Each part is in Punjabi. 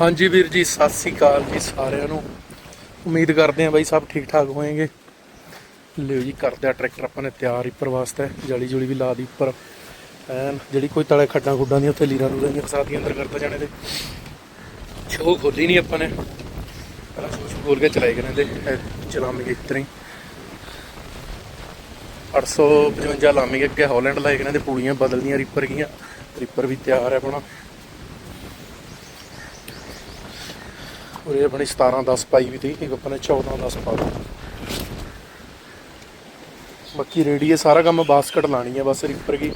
ਹਾਂਜੀ ਵੀਰ ਜੀ, ਸਤਿ ਸ੍ਰੀ ਅਕਾਲ ਜੀ ਸਾਰਿਆਂ ਨੂੰ। ਉਮੀਦ ਕਰਦੇ ਹਾਂ ਬਾਈ ਸਭ ਠੀਕ ਠਾਕ ਹੋਏਗੇ। ਲਿਓ ਜੀ ਕਰਦੇ ਆ ਟਰੈਕਟਰ ਆਪਾਂ ਨੇ ਤਿਆਰ ਇੱਪਰ ਵਾਸਤੇ, ਜਲੀ ਜੁਲੀ ਵੀ ਲਾ ਦੀ ਉੱਪਰ। ਐਨ, ਜਿਹੜੀ ਕੋਈ ਤਲੇ ਖੱਡਾਂ ਖੁੱਡਾਂ ਦੀਆਂ ਉੱਥੇ ਲੀਰਾਂ ਲੂਰਾਂ ਦੀਆਂ ਫਸਾ ਅੰਦਰ ਕਰਤਾ ਜਾਣੇ ਦੇ ਸ਼ੋਅ ਖੋਲੀ ਨਹੀਂ ਆਪਾਂ ਨੇ। ਪਹਿਲਾਂ ਸ਼ੋਅ ਖੋਲ ਕੇ ਚਲਾਏ ਗਏ ਨੇ ਤੇ ਚਲਾਵਾਂਗੇ ਇਸ ਤਰ੍ਹਾਂ ਹੀ। 855 ਲਾਵਾਂਗੇ, ਅੱਗੇ ਹਾਲੈਂਡ ਲਾਏ ਗਏ ਨੇ ਤੇ ਪੂੜੀਆਂ ਬਦਲਦੀਆਂ ਰੀਪਰ ਗੀਆਂ। ਰੀਪਰ ਵੀ ਤਿਆਰ ਹੈ ਆਪਣਾ। ਔਰ ਇਹ ਆਪਣੀ 17 10 ਪਾਈ ਵੀ ਤੀ ਇੱਕ ਆਪਣੇ ਨੇ 14 10 ਪਾ ਦਿੱਤੀ ਬਾਕੀ ਰੇਡੀ ਹੈ ਸਾਰਾ ਕੰਮ ਬਾਸਕਟ ਲਾਣੀ ਹੈ ਬਸ ਰੀਪਰ ਕੀ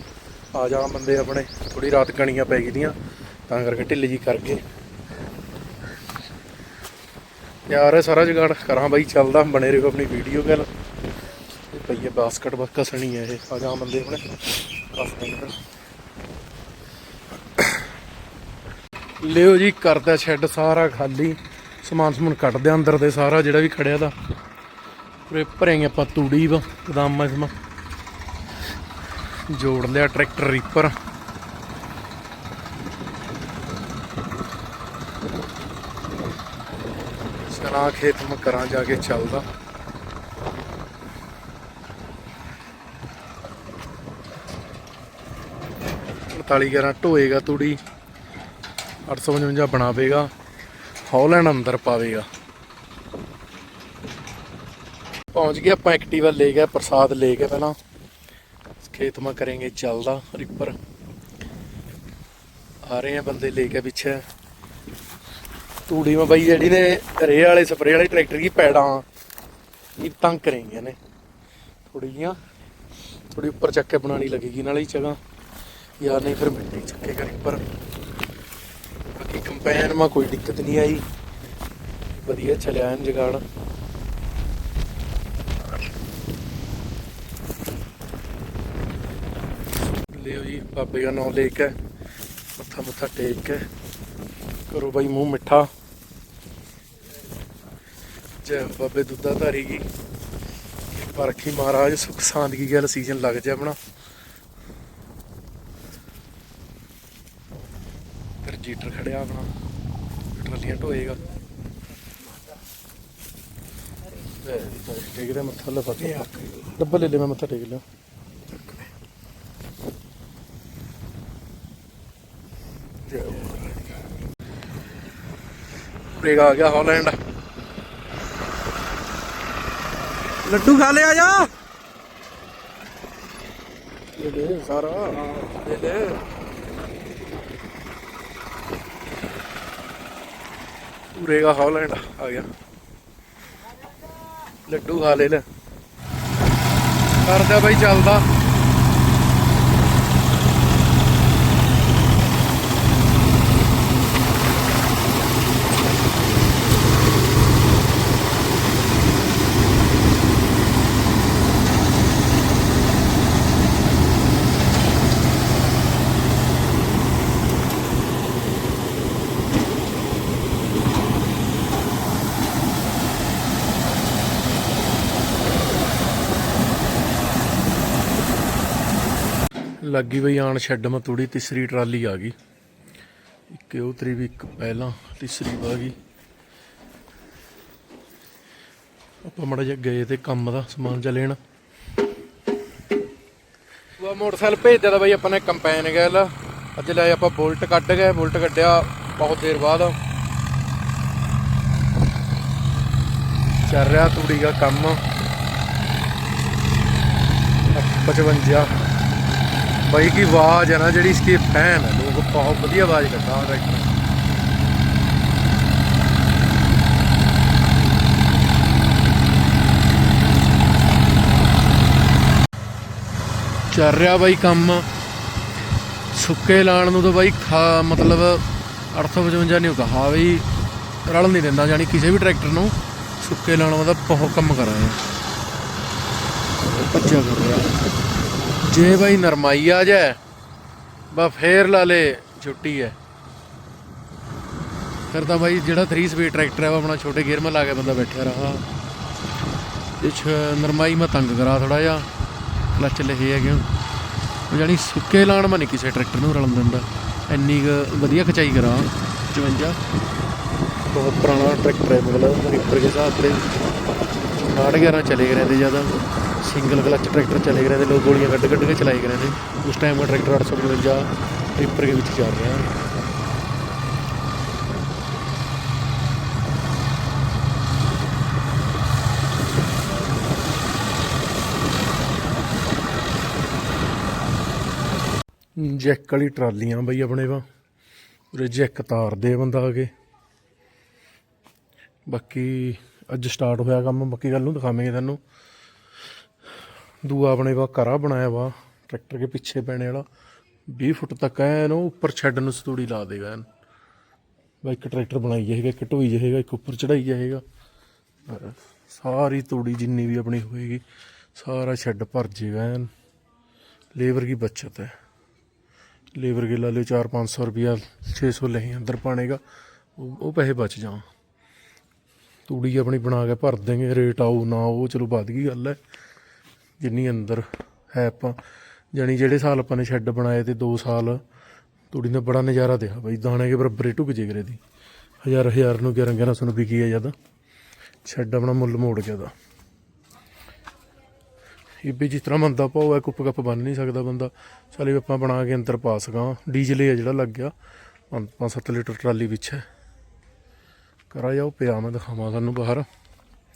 ਆ ਜਾ ਬੰਦੇ ਆਪਣੇ ਥੋੜੀ ਰਾਤ ਕਣੀਆਂ ਪੈ ਗਈ ਦੀਆਂ ਤਾਂ ਕਰਕੇ ਢਿੱਲੀ ਜੀ ਕਰਕੇ ਯਾਰ ਇਹ ਸਾਰਾ ਜਗਾੜ, ਕਰਾਂ ਬਾਈ ਚੱਲਦਾ, ਬਣੇ ਰਹੋ ਆਪਣੀ ਵੀਡੀਓ ਗੱਲ। ਇਹ ਪਈ ਹੈ ਬਾਸਕਟ ਬਸ ਕਸਣੀ ਹੈ ਇਹ, ਆ ਜਾ ਬੰਦੇ ਆਪਣੇ ਕਸ ਦੇਣ ਲਿਓ ਜੀ, ਕਰਦਾ ਸ਼ੈੱਡ ਸਾਰਾ ਖਾਲੀ। ਸਮਾਨ ਸਮੂਨ ਕੱਢਦੇ ਆ ਅੰਦਰ ਦੇ, ਸਾਰਾ ਜਿਹੜਾ ਵੀ ਖੜਿਆ ਦਾ। ਪੂਰੇ ਭਰੇ ਆਪਾਂ ਤੂੜੀ ਵਾ ਕਦਮ ਇਸਮਾ। ਜੋੜ ਲਿਆ ਟਰੈਕਟਰ ਰੀਪਰ। ਕਰਾਂ ਖੇਤ ਮੈਂ ਕਰਾਂ ਜਾ ਕੇ ਚੱਲਦਾ। ਅੜਤਾਲੀ ਗਿਆਰਾਂ ਢੋਏਗਾ ਤੂੜੀ। 855 ਬਣਾਵੇਗਾ। ਹੌਲੈਂਡ ਅੰਦਰ ਪਾਵੇਗਾ। ਪਹੁੰਚ ਗਏ ਆਪਾਂ ਐਕਟਿਵਾ ਲੈ ਗਏ ਪ੍ਰਸਾਦ ਲੈ ਕੇ ਪਹਿਲਾਂ। ਖੇਤ ਮਾ ਕਰਾਂਗੇ ਚੱਲਦਾ ਰਿਪਰ ਆ ਰਹੇ ਆ ਬੰਦੇ ਲੈ ਕੇ ਪਿੱਛੇ। ਤੂੜੀ ਮਾ ਬਾਈ ਜਿਹੜੀ ਨੇ ਰੇ ਵਾਲੇ ਸਪਰੇ ਵਾਲੇ ਟਰੈਕਟਰ ਦੀ ਪੈੜਾਂ। ਇਹ ਤੰਗ ਕरेंगे ਨੇ। ਥੋੜੀ ਜੀਆਂ। ਥੋੜੀ ਉੱਪਰ ਚੱਕ ਕੇ ਬਣਾਣੀ ਲੱਗੇਗੀ ਨਾਲੇ ਹੀ ਜਗ੍ਹਾ। ਯਾਰ ਨਹੀਂ ਫਿਰ ਮਿੱਟੀ ਚੱਕੇ ਕਰੀ ਪਰ ਬਾਕੀ ਕੰਪੈਨ ਮਾ ਕੋਈ ਦਿੱਕਤ ਨਹੀਂ ਆਈ। ਵਧੀਆ ਚਲਿਆ ਐਨ ਜਗਾੜ। ਲਿਓ ਜੀ, ਬਾਬੇ ਦਾ ਨਾਮ ਲੈ ਕੇ, ਮੱਥਾ ਮੱਥਾ ਟੇਕ ਕੇ, ਕਰੋ ਬਾਈ ਮੂੰਹ ਮਿੱਠਾ। ਜੈ ਬਾਬੇ ਦੁੱਧਾ ਧਾਰੀ ਕੀ ਪਰਖੀ ਮਹਾਰਾਜ ਸੁਖ ਸਾਂਦਗੀ ਗੱਲ ਸੀਜ਼ਨ ਲੱਗ ਜਾ ਆਪਣਾ। ਜੀਟਰ ਖੜਿਆ ਆਪਣਾ। ਟਰਾਲੀਆਂ ਢੋਏਗਾ ਟੇਕ ਦੇ ਮੱਥਾ ਲਫਾ ਕੇ ਡੱਬਾ ਲੈ ਲੈ ਮੈਂ ਮੱਥਾ ਟੇਕ ਲਿਆ। ਬ੍ਰੇਕ ਆ ਗਿਆ ਹਾਲੈਂਡ। ਲੱਡੂ ਖਾ ਲਿਆ ਜਾ। ਲੈ ਲੈ ਸਾਰਾ। ਲੈ ਲੈ ਪੂਰੇਗਾ ਹਾਲੈਂਡ ਆ ਗਿਆ। ਲੱਡੂ ਖਾ ਲੈ ਲੈ। ਕਰਦਾ ਬਾਈ ਚੱਲਦਾ। ਲੱਗੀ ਬਈ ਆਣ ਛੱਡ ਮੈਂ ਤੂੜੀ ਤੀਸਰੀ ਟਰਾਲੀ ਆ ਗਈ। ਇੱਕ ਉਹ ਤਰੀ ਵੀ ਇੱਕ ਪਹਿਲਾਂ, ਤੀਸਰੀ ਆ ਗਈ। ਆਪਾਂ ਮੜਾ ਜਿਹਾ ਗਏ ਤੇ ਕੰਮ ਦਾ ਸਮਾਨ ਜਾ ਲੈਣ। ਉਹ ਮੋਟਰਸਾਈਕਲ ਭੇਜਦਾ ਦਿੱਤਾ ਬਈ ਆਪਾਂ ਨੇ ਕੰਪੈਨ ਗੱਲ। ਅੱਜ ਲੈ ਆਪਾਂ ਬੁਲਟ ਕੱਢ ਗਏ ਬੁਲਟ ਕੱਢਿਆ ਬਹੁਤ ਦੇਰ ਬਾਅਦ। ਚੱਲ ਰਿਹਾ ਤੂੜੀ ਦਾ ਕੰਮ। 55 ਬਾਈ, ਕੀ ਆਵਾਜ਼ ਹੈ ਨਾ ਜਿਹੜੀ ਇਸकी ਫੈਨ ਹੈ ਲੋਕ ਬਹੁਤ ਵਧੀਆ ਆਵਾਜ਼ ਕਰਦਾ ਹੈ ਟਰੈਕਟਰ ਚੱਲ ਰਿਹਾ ਬਾਈ ਕੰਮ। ਸੁੱਕੇ ਲਾਣ ਨੂੰ ਤਾਂ ਬਾਈ ਖਾ, ਮਤਲਬ 855 ਨਹੀਂ ਕਹਾ ਬਈ ਰਲ ਨਹੀਂ ਦਿੰਦਾ ਜਾਨੀ ਕਿਸੇ ਵੀ ਟਰੈਕਟਰ ਨੂੰ ਸੁੱਕੇ ਲਾਣ ਦਾ ਬਹੁਤ ਕੰਮ ਕਰਾਇਆ ਭੱਜਿਆ ਕਰ ਰਿਹਾ। ਜੇ ਬਾਈ ਨਰਮਾਈ ਆ ਜਾਏ, ਬਾ ਫੇਰ ਲਾ ਲੇ ਛੁੱਟੀ ਹੈ ਫਿਰ ਤਾਂ ਬਾਈ ਜਿਹੜਾ 3 ਸਪੀਡ ਟਰੈਕਟਰ ਹੈ ਉਹ ਆਪਣਾ ਛੋਟੇ ਗੇਅਰ ਮੇ ਲਾ ਕੇ ਬੰਦਾ ਬੈਠਾ ਰਹਾ। ਇਹ ਨਰਮਾਈ ਮੈਂ ਤੰਗ ਕਰਾ ਥੋੜਾ ਜਿਹਾ। ਕਲਚ ਲਹੇ ਹੈਗੇ ਉਹ ਜਾਨੀ ਸੁੱਕੇ ਲਾਣ ਮੈਂ ਨਹੀਂ ਕਿਸੇ ਟਰੈਕਟਰ ਨੂੰ ਰਲਣ ਦਿੰਦਾ। ਇੰਨੀ ਕੁ ਵਧੀਆ ਖਚਾਈ ਕਰਾਂ। 55 ਬਹੁਤ ਪੁਰਾਣਾ ਟਰੈਕਟਰ ਹੈ ਮਤਲਬ। ਰੀਪਰ ਦੇ ਹਿਸਾਬ ਤੇ। 11 ਚਲੇ ਗਏ ਰਹਿੰਦੇ ਜ਼ਿਆਦਾ। ਸਿੰਗਲ ਕਲਚ ਟਰੈਕਟਰ ਚਲੇ ਗਏ ਨੇ ਲੋਕ ਗੋਲੀਆਂ ਕੱਢ ਕੱਢ ਕੇ ਚਲਾਏ ਗਏ ਨੇ ਉਸ ਟਾਈਮ ਦਾ ਟਰੈਕਟਰ 852 ਰੀਪਰ ਦੇ ਵਿੱਚ ਚੱਲ ਰਿਹਾ। ਹੈ ਜੈਕ ਵਾਲੀ ਟਰਾਲੀਆਂ ਬਈ ਆਪਣੇ ਵਾ। ਉਰੇ ਜੈਕ ਤਾਰਦੇ ਬੰਦਾ ਆ ਕੇ। ਬਾਕੀ ਅੱਜ ਸਟਾਰਟ ਹੋਇਆ ਕੰਮ, ਬਾਕੀ ਗੱਲ ਨੂੰ ਦਿਖਾਵਾਂਗੇ ਤੁਹਾਨੂੰ। ਦੂਆ ਆਪਣੇ ਵਾ, ਘਰਾ ਬਣਾਇਆ ਵਾ, ਟਰੈਕਟਰ ਕੇ ਪਿੱਛੇ ਪੈਣੇ ਵਾਲਾ। 20 ਫੁੱਟ ਤੱਕ ਐ ਨੂੰ ਉੱਪਰ ਛੱਡ ਨੂੰ ਸਤੂੜੀ ਲਾ ਦੇਗਾ ਐਨ ਬਾ ਇੱਕ ਟਰੈਕਟਰ ਬਣਾਈ ਜਾਏਗਾ, ਇੱਕ ਢੋਈ ਜਾਏਗਾ, ਇੱਕ ਉੱਪਰ ਚੜਾਈ ਜਾਏਗਾ। ਸਾਰੀ ਤੂੜੀ ਜਿੰਨੀ ਵੀ ਆਪਣੀ ਹੋਏਗੀ, ਸਾਰਾ ਛੱਡ ਭਰ ਜਾਏਗਾ ਐਨ ਲੇਬਰ ਦੀ ਬਚਤ ਹੈ ਲੇਬਰ ਕੇ ਲਾ ਲਿਓ 4-500 ਰੁਪਿਆ 600 ਲਹੀਂ ਅੰਦਰ ਪਾਣੇਗਾ, ਉਹ ਉਹ ਪੈਸੇ ਬਚ ਜਾਣ। ਤੂੜੀ ਆਪਣੀ ਬਣਾ ਕੇ ਭਰ ਦੇਗੇ ਰੇਟ ਆਊ ਨਾ ਉਹ ਚਲੋ ਵੱਧ ਗਈ ਗੱਲ ਹੈ ਜਿੰਨੀ ਅੰਦਰ ਹੈ ਆਪਾਂ, ਜਾਣੀ ਜਿਹੜੇ ਸਾਲ ਆਪਾਂ ਨੇ ਸ਼ੈੱਡ ਬਣਾਏ ਤੇ 2 ਸਾਲ ਤੂੜੀ ਦਾ ਬੜਾ ਨਜ਼ਾਰਾ ਦਿਆ ਬਈ ਦਾਣੇ ਕੇ ਬਰਾਬਰ ਹੀ ਢੁੱਕ ਜੇ ਕਰੇ ਦੀ। ਹਜ਼ਾਰ ਹਜ਼ਾਰ ਨੂੰ 11 1100 ਨੂੰ ਵਿਕੀ ਹੈ ਜਦ ਸ਼ੈੱਡ ਆਪਣਾ ਮੁੱਲ ਮੋੜ ਗਿਆ ਦਾ ਇਹ ਵੀ ਜਿਸ ਤਰ੍ਹਾਂ ਬੰਦਾ ਪਾਉ ਹੈ ਕੁੱਪ ਕੱਪ ਬੰਨ ਨਹੀਂ ਸਕਦਾ ਬੰਦਾ। ਚੱਲ ਵੀ ਆਪਾਂ ਬਣਾ ਕੇ ਅੰਦਰ ਪਾ ਸਕਾਂ। ਡੀਜ਼ਲ ਹੈ ਜਿਹੜਾ ਲੱਗ ਗਿਆ 5-7 ਲੀਟਰ ਟਰਾਲੀ ਵਿੱਚ ਹੈ। ਕਰਾ ਜਾਓ ਪਿਆ, ਮੈਂ ਦਿਖਾਵਾਂ ਤੁਹਾਨੂੰ ਬਾਹਰ।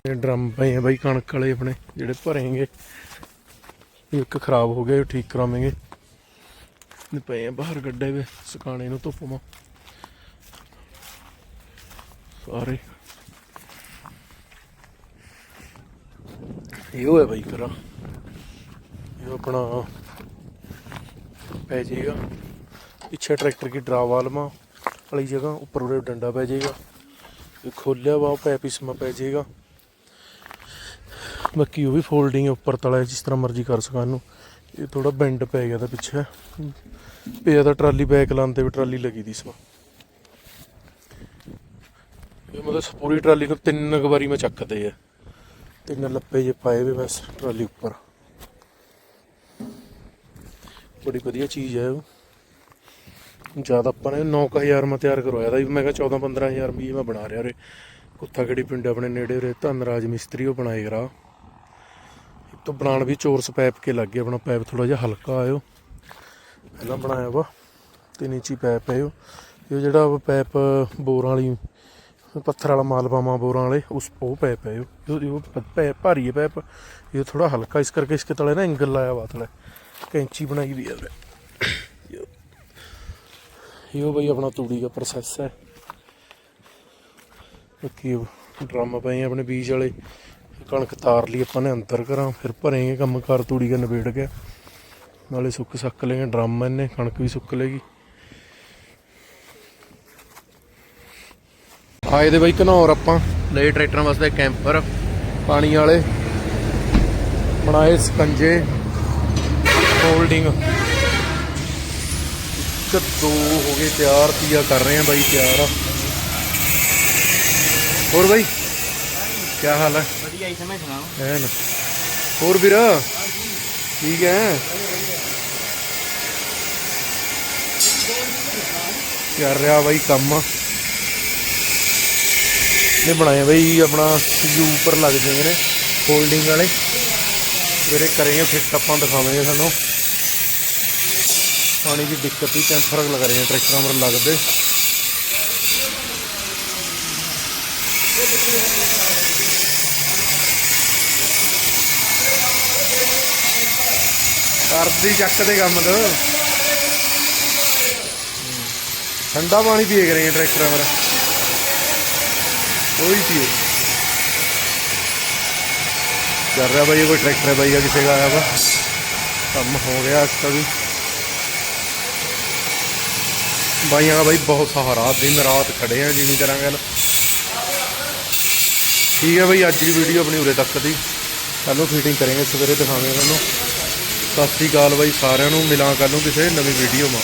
ਇਹ ਡਰਮ ਪਏ ਆ ਬਾਈ, ਕਣਕ ਵਾਲੇ ਆਪਣੇ, ਜਿਹੜੇ ਭਰੇਗੇ। ਇੱਕ ਖਰਾਬ ਹੋ ਗਿਆ ਉਹ ਠੀਕ ਕਰਾਵਾਂਗੇ। ਨੇ ਪਏ ਆ ਬਾਹਰ ਗੱਡੇ ਵੇ, ਸੁਕਾਣੇ ਨੂੰ ਧੁੱਪ ਮਾ। ਸਾਰੇ। ਇਹੋ ਹੈ ਬਾਈ ਕਰਾ ਇਹ ਆਪਣਾ ਪੈ ਜਾਏਗਾ। ਪਿੱਛੇ ਟਰੈਕਟਰ ਕੀ ਡਰਾਵਾਲਮਾ ਵਾਲੀ ਜਗ੍ਹਾ, ਉੱਪਰ ਉਰੇ ਡੰਡਾ ਪੈ ਜਾਏਗਾ। ਇਹ ਖੋਲਿਆ ਵਾ ਪੈਪ ਇਸ ਮਾ ਪੈ ਜਾਏਗਾ। ਬਾਕੀ ਉਹ ਵੀ ਫੋਲਡਿੰਗ ਉੱਪਰ ਤਲਾ ਜਿਸ ਤਰ੍ਹਾਂ ਮਰਜ਼ੀ ਕਰ ਸਕਾਂ ਇਹਨੂੰ। ਇਹ ਥੋੜਾ ਬੈਂਡ ਪੈ ਗਿਆ ਤਾਂ ਪਿੱਛੇ। ਪਿਆ ਤਾਂ ਟਰਾਲੀ ਬੈਕ ਲਾਉਣ ਤੇ ਵੀ ਟਰਾਲੀ ਲੱਗੀ ਦੀ ਸਵਾ। ਇਹ ਮਤਲਬ ਪੂਰੀ ਟਰਾਲੀ ਨੂੰ ਤਿੰਨ ਕੁ ਵਾਰੀ ਮੈਂ ਚੱਕਦੇ ਆ। ਤਿੰਨ ਲੱਪੇ ਜੇ ਪਾਏ ਵੇ ਬਸ ਟਰਾਲੀ ਉੱਪਰ। ਬੜੀ ਵਧੀਆ ਚੀਜ਼ ਹੈ ਉਹ। ਜ਼ਿਆਦਾ ਆਪਾਂ ਨੇ 9000 ਮੈਂ ਤਿਆਰ ਕਰਵਾਇਆ ਦਾ ਮੈਂ ਕਿਹਾ 14 15000 ਵੀ ਮੈਂ ਬਣਾ ਰਿਹਾ ਰੇ ਕੁੱਤਾ ਖੜੀ ਪਿੰਡ ਆਪਣੇ ਨੇੜੇ ਰੇ ਧਨਰਾਜ ਮਿਸਤਰੀ ਉਹ ਬਣਾਏ ਗਰਾ ਇੱਕ ਤੋਂ ਬਣਾਉਣ ਵੀ ਚੋਰਸ ਪੈਪ ਕੇ ਲੱਗ ਗਿਆ ਆਪਣਾ ਪੈਪ ਥੋੜਾ ਜਿਹਾ ਹਲਕਾ ਆਇਓ। ਪਹਿਲਾਂ ਬਣਾਇਆ ਵਾ, ਤਿੰਨ ਇੰਚੀ ਪੈਪ ਹੈ ਉਹ। ਜਿਹੜਾ ਵਾ ਪੈਪ ਬੋਰਾਂ ਵਾਲੀ, ਪੱਥਰ ਵਾਲਾ ਮਾਲ ਪਾਵਾਂ ਬੋਰਾਂ ਵਾਲੇ, ਉਸ ਉਹ ਪੈਪ ਹੈ ਉਹ। ਭਾਰੀ ਹੈ ਪੈਪ। ਇਹ ਥੋੜਾ ਹਲਕਾ, ਇਸ ਕਰਕੇ ਇਸਕੇ ਤਲੇ ਨਾ ਐਂਗਲ ਲਾਇਆ ਵਾ ਥਲੇ ਕੈਂਚੀ ਬਣਾਈ ਵੀ ਹੈ ਇਹ ਬਈ ਆਪਣਾ ਤੂੜੀ ਦਾ ਪ੍ਰੋਸੈਸ ਹੈ। ਬਾਕੀ ਡਰਮ ਪਏ ਆਪਣੇ ਬੀਜ ਵਾਲੇ। ਕਣਕ ਤਾਰ ਲਈ ਆਪਾਂ ਨੇ ਅੰਦਰ ਕਰਾਂ ਫਿਰ ਭਰੇਂਗੇ ਕੰਮ ਕਰ ਤੂੜੀ ਦਾ ਨਿਬੇੜ ਗਿਆ ਨਾਲੇ ਸੁੱਕ ਸੱਕ ਲੇਗੇ ਡਰਮ ਇਹਨੇ ਕਣਕ ਵੀ ਸੁੱਕ ਲੇਗੀ ਆਏ ਦੇ ਬਈ ਘਨੌਰ ਆਪਾਂ ਲਈ ਟਰੈਕਟਰਾਂ ਵਾਸਤੇ ਕੈਂਪਰ, ਪਾਣੀ ਵਾਲੇ। ਬਣਾਏ ਸਕੰਜੇ ਹੋਲਡਿੰਗ ਇੱਕ, ਦੋ ਹੋ ਗਏ ਤਿਆਰ, ਤੀਆ ਕਰ ਰਹੇ ਆ ਬਾਈ ਤਿਆਰ। ਆ ਹੋਰ ਬਾਈ? ਕੀ ਹਾਲ ਹੈ? ਵਧੀਆ ਹੀ ਸਮਝ ਸੁਣਾਓ। ਐਨ। ਹੋਰ ਵੀਰ ਠੀਕ ਹੈ? ਕਰ ਰਿਹਾ ਬਾਈ ਕੰਮ। ਨੇ ਬਣਾਇਆ ਬਾਈ ਆਪਣਾ ਯੂ ਉੱਪਰ ਲੱਗ ਜਾਂਦੇ ਨੇ ਹੋਲਡਿੰਗ ਵਾਲੇ। ਵੀਰੇ ਕਰਾਂਗੇ ਫਿੱਟ ਆਪਾਂ ਦਿਖਾਵਾਂਗੇ ਤੁਹਾਨੂੰ। ਪਾਣੀ ਦੀ ਦਿੱਕਤ ਹੀ ਟੈਂਪਰ ਲੱਗ ਰਹੇ ਨੇ ਟਰੈਕਟਰਾਂ ਮਰ ਲੱਗਦੇ। ਕਰਦੀ ਚੱਕ ਦੇ ਕੰਮ ਤੋਂ। ਠੰਡਾ ਪਾਣੀ ਪੀਏ ਕਰੇ ਟਰੈਕਟਰਾਂ ਮਰ ਕੋਈ ਪੀਏ। ਕਰ ਰਿਹਾ ਬਾਈ ਕੋਈ ਟਰੈਕਟਰ ਹੈ ਬਾਈ ਕਿਸੇ ਦਾ ਆਇਆ ਵਾ। ਕੰਮ ਹੋ ਗਿਆ ਅੱਜ ਦਾ ਵੀ। ਬਾਈਆਂ ਦਾ ਬਾਈ ਬਹੁਤ ਸਹਾਰਾ, ਦਿਨ ਰਾਤ ਖੜੇ ਆ ਜਿਵੇਂ ਕਰਾਂਗੇ ਠੀਕ ਹੈ ਬਾਈ, ਅੱਜ ਦੀ ਵੀਡੀਓ ਆਪਣੀ ਉਰੇ ਤੱਕ ਦੀ। ਕੱਲ ਨੂੰ ਫੀਟਿੰਗ ਕਰਾਂਗੇ, ਸਵੇਰੇ ਦਿਖਾਵਾਂਗੇ ਤੁਹਾਨੂੰ। ਸਤਿ ਸ਼੍ਰੀ ਅਕਾਲ ਬਾਈ ਸਾਰਿਆਂ ਨੂੰ ਮਿਲਾਂ ਕੱਲ ਨੂੰ ਕਿਸੇ ਨਵੀਂ ਵੀਡੀਓ ਮਾ